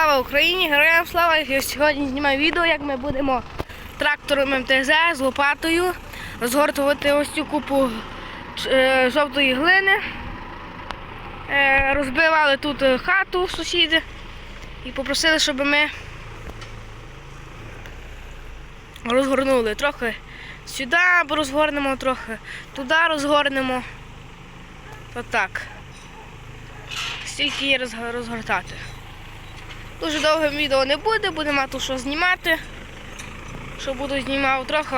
Слава Україні! Героям слава! Я сьогодні знімаю відео, як ми будемо трактором МТЗ з лопатою розгортувати ось цю купу е, жовтої глини. Е, Розбивали тут хату сусіди і попросили, щоб ми розгорнули трохи сюди, розгорнемо, трохи туди розгорнемо. Отак. Стільки є розгортати. Дуже довгим відео не буде, буде мати що знімати. Що буду знімав, трохи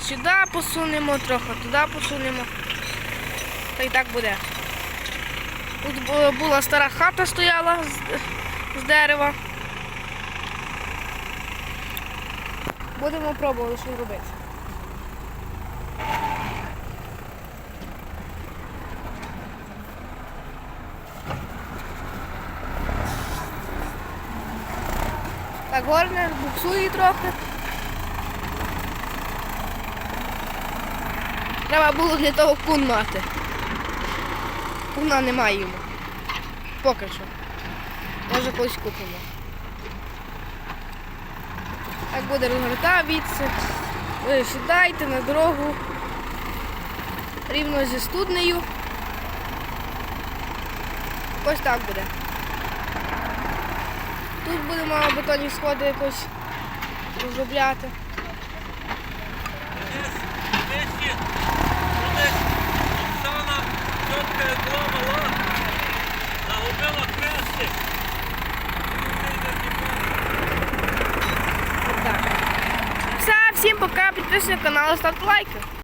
сюди посунемо, трохи туди посунемо. Та й так буде. Тут була стара хата стояла з, з дерева. Будемо пробувати що робити. Так, горне, буксує трохи. Треба було для того кун мати. Куна немає йому. Поки що. Може колись купимо. Так буде розгорта відси. Ви сідайте на дорогу. Рівно зі студнею. Ось так буде. Тут будемо бетонні сходи якось розробляти. Оксана, була мала, загубила хрестик. Все, всім пока, підписуйтесь на канал, ставте лайки.